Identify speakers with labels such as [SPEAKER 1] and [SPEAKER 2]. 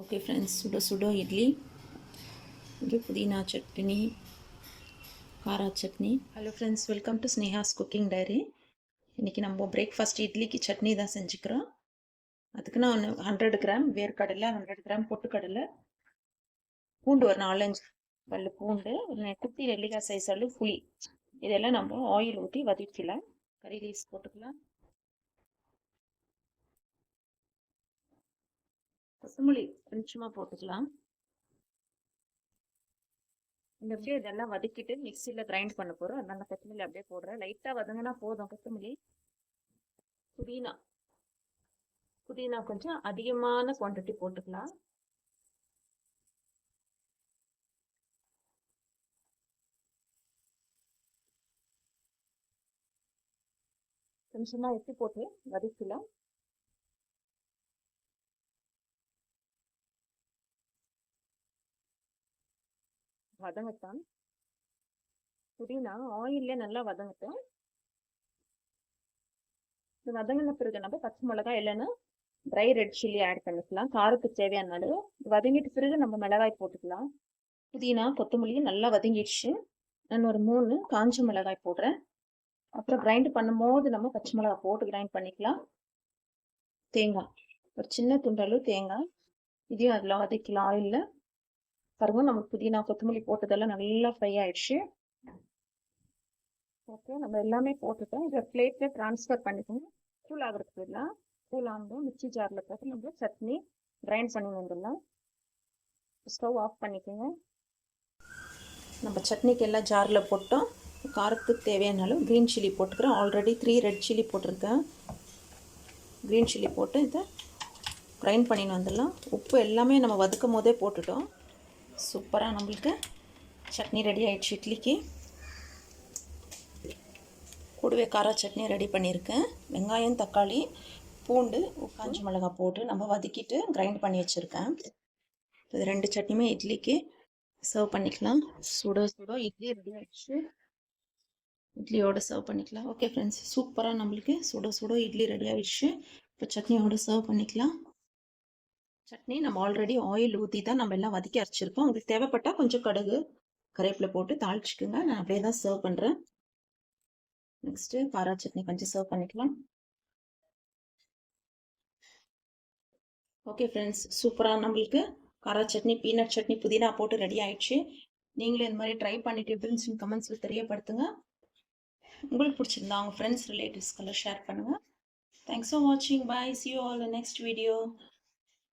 [SPEAKER 1] Okay friends சுட சுட இட்லி ஒரு புதினா சட்னி காரா chutney. Hello friends welcome to Sneha's cooking diary இன்றைக்கி நம்ம பிரேக்ஃபாஸ்ட் இட்லிக்கு சட்னி தான் செஞ்சுக்கிறோம். அதுக்கு நான் ஹண்ட்ரட் கிராம் வேர்க்கடலை ஹண்ட்ரட் கிராம் பொட்டுக்கடலை பூண்டு ஒரு நாலஞ்சு பல் பூண்டு குட்டி நெல்லிக்காய் சைஸ் அளவு புளி. இதெல்லாம் நம்ம ஆயில் ஊற்றி வதக்கலாம் கறி லீஸ் போட்டுக்கலாம். கொத்தமல்லி கொஞ்சமாக போட்டுக்கலாம். இந்த அப்படியே இதெல்லாம் வதக்கிட்டு மிக்சியில் கிரைண்ட் பண்ண போகிறோம் அதனால கொத்தமல்லி அப்படியே போடுறேன். லைட்டாக வதங்கினா போதும் கொத்தமல்லி புதினா. புதினா கொஞ்சம் அதிகமான குவான்டிட்டி போட்டுக்கலாம். கொஞ்சமாக எத்தி போட்டு வதக்கலாம். வதங்கத்தான் புதினா ஆயில்ல நல்லா வதங்கட்டும். இது வதங்கின பிறகு நம்ம பச்சை மிளகாய் இல்லைன்னா ட்ரை ரெட் சில்லி ஆட் பண்ணிக்கலாம். காரத்துக்கு தேவையான அளவு. வதங்கிட்டு பிறகு நம்ம மிளகாய் போட்டுக்கலாம். புதினா கொத்தமல்லி நல்லா வதங்கிடுச்சு. நான் ஒரு மூணு காஞ்ச மிளகாய் போடுறேன். அப்புறம் கிரைண்ட் பண்ணும் போது நம்ம பச்சை மிளகாய் போட்டு கிரைண்ட் பண்ணிக்கலாம். தேங்காய். ஒரு சின்ன துண்டளவு தேங்காய். இதையும் அதில் வதக்கலாம் ஆயிலில் பாருங்க நம்ம புதினா கொத்தமல்லி போட்டதெல்லாம் நல்லா ஃப்ரை ஆயிடுச்சு. ஓகே நம்ம எல்லாமே போட்டுட்டோம். இதை பிளேட்டில் ட்ரான்ஸ்ஃபர் பண்ணிக்கோங்க. கூல் ஆகிறதுக்கு எல்லாம் கூல் ஆனதும் மிக்சி ஜாரில் போட்டு நம்ம சட்னி கிரைண்ட் பண்ணி வந்துடலாம். ஸ்டவ் ஆஃப் பண்ணிக்கோங்க. நம்ம சட்னிக்கு எல்லாம் ஜாரில் போட்டோம். காரத்துக்கு தேவையான அளவு க்ரீன் சில்லி போட்டுக்கிறேன் ஆல்ரெடி த்ரீ ரெட் சில்லி போட்டிருக்கேன். க்ரீன் சில்லி போட்டு இதை கிரைண்ட் பண்ணின்னு வந்துடலாம். உப்பு எல்லாமே நம்ம வதக்கும் போதே போட்டுட்டோம். சூப்பராக நம்மளுக்கு சட்னி ரெடி ஆகிடுச்சு இட்லிக்கு. கூடவே கார சட்னி ரெடி பண்ணியிருக்கேன். வெங்காயம் தக்காளி பூண்டு காஞ்சி மிளகாய் போட்டு நம்ம வதக்கிட்டு கிரைண்ட் பண்ணி வச்சுருக்கேன். இது ரெண்டு சட்னியுமே இட்லிக்கு சர்வ் பண்ணிக்கலாம். சுட சுட இட்லி ரெடி ஆகிடுச்சு இட்லியோடு சர்வ் பண்ணிக்கலாம். ஓகே ஃப்ரெண்ட்ஸ் சூப்பராக நம்மளுக்கு சுட சுட இட்லி ரெடி ஆகிடுச்சு இப்போ சட்னியோடு சர்வ் பண்ணிக்கலாம். சட்னி நம்ம ஆல்ரெடி ஆயில் ஊற்றி தான் நம்ம எல்லாம் வதக்கி அரைச்சிருக்கோம். உங்களுக்கு தேவைப்பட்டால் கொஞ்சம் கடுகு கரைப்பில் போட்டு தாளிச்சிக்கோங்க. நான் அப்படியே தான் சர்வ் பண்ணுறேன் நெக்ஸ்ட்டு காரா சட்னி கொஞ்சம் சர்வ் பண்ணிக்கலாம். ஓகே ஃப்ரெண்ட்ஸ் சூப்பராக நம்மளுக்கு காரா சட்னி பீனட் சட்னி புதினா போட்டு ரெடி ஆயிடுச்சு. நீங்களும் இந்த மாதிரி ட்ரை பண்ணிட்டு எப்படின்னு கமெண்ட்ஸில் தெரியப்படுத்துங்க. உங்களுக்கு பிடிச்சிருந்தா அவங்க ஃப்ரெண்ட்ஸ் ரிலேட்டிவ்ஸ்க்கெல்லாம் ஷேர் பண்ணுங்கள் தேங்க்ஸ் ஃபார் வாட்சிங் bye see you all next video